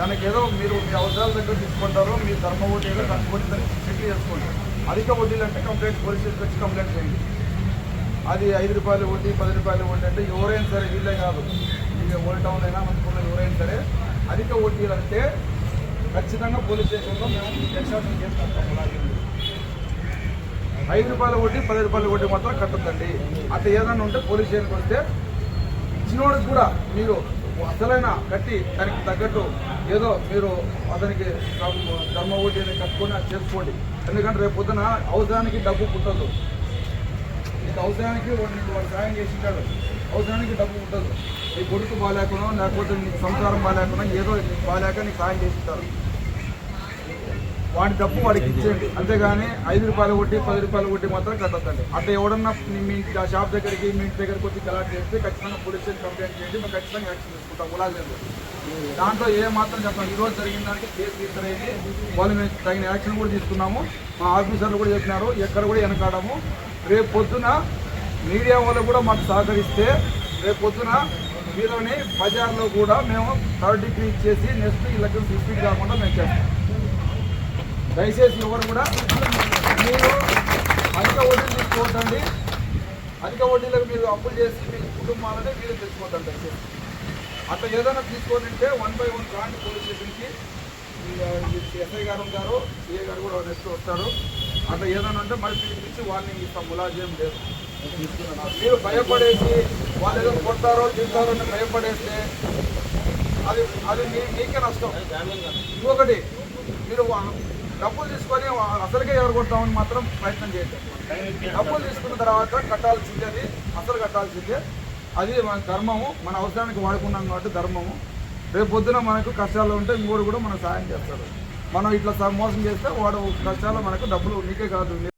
దానికి ఏదో మీరు మీ అవసరాల దగ్గర తీసుకుంటారో మీ ధర్మ వడ్డీలో ఏదో కట్టుకొని దాన్ని సెటిల్ చేసుకోండి. అధిక వడ్డీలు అంటే కంప్లైంట్ పోలీస్ స్టేషన్కి వచ్చి కంప్లైంట్ చేయండి. అది ఐదు రూపాయలు వడ్డీ పది రూపాయలు వడ్డీ అంటే ఎవరైనా సరే వీళ్ళే కాదు. ఇక ఓల్డ్ టౌన్ అయినా మనకున్న ఎవరైనా సరే అధిక వడ్డీలు అంటే ఖచ్చితంగా పోలీస్ స్టేషన్లో మేము ఎక్స్ట్రాక్షన్ చేస్తాం. అలాగే ఐదు రూపాయల వడ్డీ పది రూపాయల వడ్డీ మాత్రం కట్టద్దండి. అట్లా ఏదైనా ఉంటే పోలీస్ స్టేషన్కి వస్తే చిన్నోడికి కూడా మీరు అసలైన కట్టి దానికి తగ్గట్టు ఏదో మీరు అతనికి ధర్మ- ధర్మ వడ్డీని కట్టుకొని చేసుకోండి. ఎందుకంటే రేపు పొద్దున అవసరానికి డబ్బు పుట్టదు. నీకు అవసరానికి వాడు నీకు వాడు సాయం చేసింటాడు. అవసరానికి డబ్బు పుట్టదు. నీ కొడుకు బాగాలేకుండా లేకపోతే నీకు సంసారం బాగాలేకుండా ఏదో బాగాలేక నీకు సాయం చేసింటారు. వాడి డబ్బు వాడికి ఇచ్చేయండి. అంతేగాని ఐదు రూపాయలు కొట్టి పది రూపాయలు కొట్టి మాత్రం కట్టద్దండి. అట్లా ఎవడన్నా మీ- ఆ షాప్ దగ్గరికి మీ ఇంటి దగ్గరికి వచ్చి కలెక్ట్ చేస్తే ఖచ్చితంగా పోలీస్ స్టేషన్ కంప్లైంట్ చేయండి. మేము ఖచ్చితంగా యాక్షన్ తీసుకుంటాం. ఉలాగలేదు దాంట్లో ఏ మాత్రం చెప్పాం ఈరోజు రోజు జరిగిన దానికి కేసు రిజిస్టర్ వాళ్ళు మేము తగిన యాక్షన్ కూడా తీసుకున్నాము. మా ఆఫీసర్లు కూడా చెప్పినారు. ఎక్కడ కూడా వెనకాడము. రేపు పొద్దున మీడియా వాళ్ళు కూడా మాకు సహకరిస్తే రేపు పొద్దున వీళ్ళని బజార్లో కూడా మేము థర్డ్ డిగ్రీ ఇచ్చేసి నెక్స్ట్ ఇళ్ళకి డిస్ట్రిక్ట్ కాకుండా మేము చేస్తాం. దయచేసి ఎవరు కూడా మీరు అధిక వడ్డీలు తీసుకోవద్దండి. అధిక వడ్డీలకు మీరు అప్పులు చేసి మీ కుటుంబాలనే మీరు తెచ్చుకోవద్దండి దయచేసి. అట్లా ఏదైనా తీసుకొని ఉంటే వన్ బై వన్ రాండి పోలీస్ స్టేషన్కి ఎస్ఐ గారు ఉంటారు సిఏ గారు కూడా నెక్స్ట్ వస్తారు. అట్లా ఏదైనా ఉంటే మరి పిలిపించి వార్నింగ్ ఇస్తాం ములాజేం లేదు. మీరు భయపడేసి వాళ్ళు ఏదో కొడతారో తింటారో అని భయపడేస్తే అది అది మీకే నష్టం. ఇంకొకటి మీరు వా- డబ్బులు తీసుకొని అసలుకే ఎవరు మాత్రం ప్రయత్నం చేయండి డబ్బులు తీసుకున్న తర్వాత కట్టాల్సిందే అది అసలు కట్టాల్సిందే. అది మన ధర్మము మన అవసరానికి వాడుకున్నాం కాబట్టి ధర్మము. రేపు పొద్దున మనకు కష్టాలు ఉంటే ఇంకోటి కూడా మనకు సాయం చేస్తాడు. మనం ఇట్లా మోసం చేస్తే వాడు కష్టాలు మనకు డబ్బులు నీకే కాదు